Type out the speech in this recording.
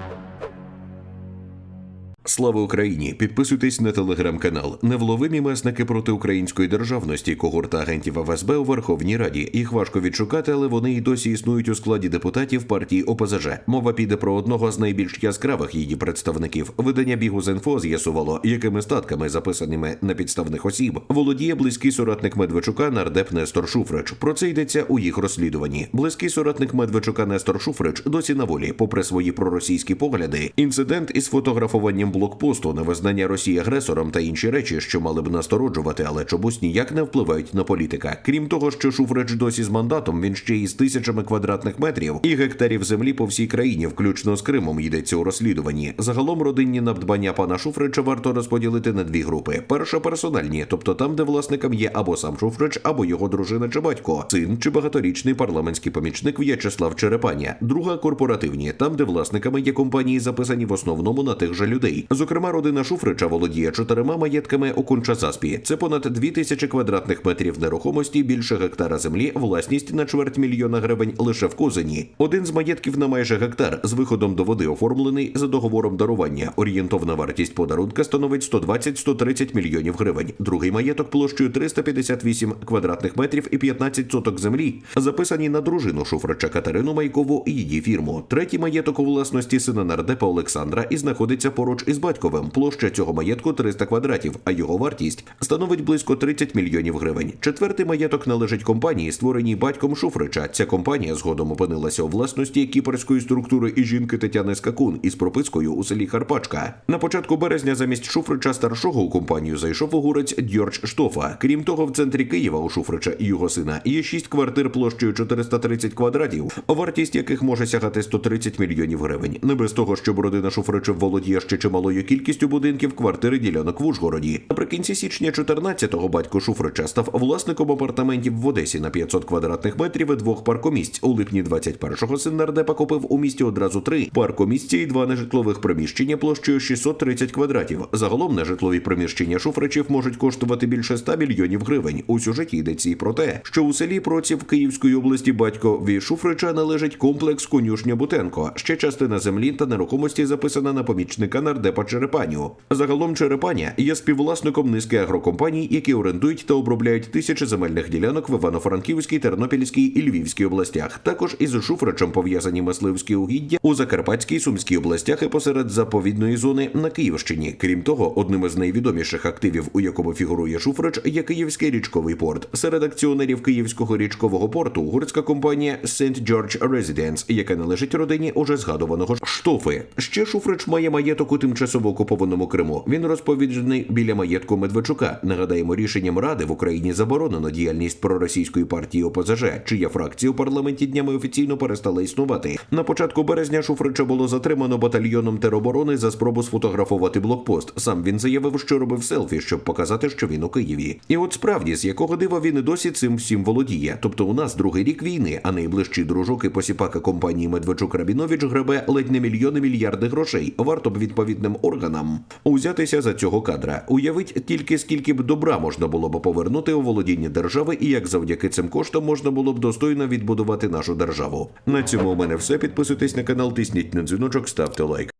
Thank you. Слава Україні! Підписуйтесь на телеграм-канал. Невловимі месники проти української державності, когорта агентів ФСБ у Верховній Раді. Їх важко відшукати, але вони й досі існують у складі депутатів партії ОПЗЖ. Мова піде про одного з найбільш яскравих її представників. Видання Бігус.Інфо з'ясувало, якими статками, записаними на підставних осіб, володіє близький соратник Медведчука нардеп Нестор Шуфрич. Про це йдеться у їх розслідуванні. Близький соратник Медведчука Нестор Шуфрич досі на волі, попри свої проросійські погляди. Інцидент із фотографуванням блокпосту, невизнання Росії агресором та інші речі, що мали б настороджувати, але чомусь ніяк не впливають на політика. Крім того, що Шуфрич досі з мандатом, він ще й з тисячами квадратних метрів і гектарів землі по всій країні, включно з Кримом, йдеться у розслідуванні. Загалом родинні надбання пана Шуфрича варто розподілити на дві групи: перша персональні, тобто там, де власником є або сам Шуфрич, або його дружина чи батько, син чи багаторічний парламентський помічник В'ячеслав Черепаня. Друга корпоративні, там, де власниками є компанії, записані в основному на тих же людей. Зокрема, родина Шуфрича володіє чотирма маєтками у Кончазаспі. Це понад дві тисячі квадратних метрів нерухомості, більше гектара землі, власність на чверть мільйона гривень лише в Козині. Один з маєтків на майже гектар з виходом до води оформлений за договором дарування. Орієнтовна вартість подарунка становить 120-130 мільйонів гривень. Другий маєток площею 358 квадратних метрів і 15 соток землі, записані на дружину Шуфрича Катерину Майкову і її фірму. Третій маєток у власності сина нардепа Олександра і знаходиться поруч із батьковим. Площа цього маєтку 300 квадратів, а його вартість становить близько 30 мільйонів гривень. Четвертий маєток належить компанії, створеній батьком Шуфрича. Ця компанія згодом опинилася у власності кіперської структури і жінки Тетяни Скакун із пропискою у селі Харпачка. На початку березня замість Шуфрича старшого у компанію зайшов угорець Дьорч Штофа. Крім того, в центрі Києва у Шуфрича і його сина є шість квартир площею 430 квадратів, вартість яких може сягати 130 мільйонів гривень. Не без того, щоб родина Шуфрича володіє ще чималою кількістю будинків квартири ділянок в Ужгороді. Наприкінці січня 14-го батько Шуфрича став власником апартаментів в Одесі на 500 квадратних метрів і двох паркомісць. У липні 21-го син нардепа купив у місті одразу три паркомісця і два нежитлових приміщення площею 630 квадратів. Загалом нежитлові приміщення Шуфричів можуть коштувати більше 100 мільйонів гривень. У сюжеті йдеться і про те, що у селі Проців Київської області батькові Шуфрича належить комплекс конюшня Бутенко. Ще частина землі та нерухомості записана на помічника нардепа Черепаню. Загалом Черепаня є співвласником низки агрокомпаній, які орендують та обробляють тисячі земельних ділянок в Івано-Франківській, Тернопільській і Львівській областях. Також із Шуфричем пов'язані мисливські угіддя у Закарпатській, Сумській областях і посеред заповідної зони на Київщині. Крім того, одним із найвідоміших активів, у якому фігурує Шуфрич, є Київський річковий порт. Серед акціонерів Київського річкового порту угорська компанія St. George Residence, яка належить родині уже згадуваного Штофи. Ще Шуфрич має маєток у тимчасово окупованому Криму. Він розповіджений біля маєтку Медведчука. Нагадаємо, рішенням ради в Україні заборонено діяльність проросійської партії ОПЗЖ, чия фракція у парламенті днями офіційно перестала існувати. На початку березня Шуфрича було затримано батальйоном тероборони за спробу сфотографувати блокпост. Сам він заявив, що робив селфі, щоб показати, що він у Києві. І от справді, з якого дива він і досі цим всім володіє. Тобто, у нас другий рік війни, а найближчий дружок і посіпака компанії Медведчук Рабінович гребе ледь не мільйони мільярди грошей. Варто б відповідним органам узятися за цього кадра. Уявіть тільки скільки б добра можна було б повернути у володіння держави, і як завдяки цим коштам можна було б достойно відбудувати нашу державу. На цьому у мене все. Підписуйтесь на канал, тисніть на дзвіночок, ставте лайк.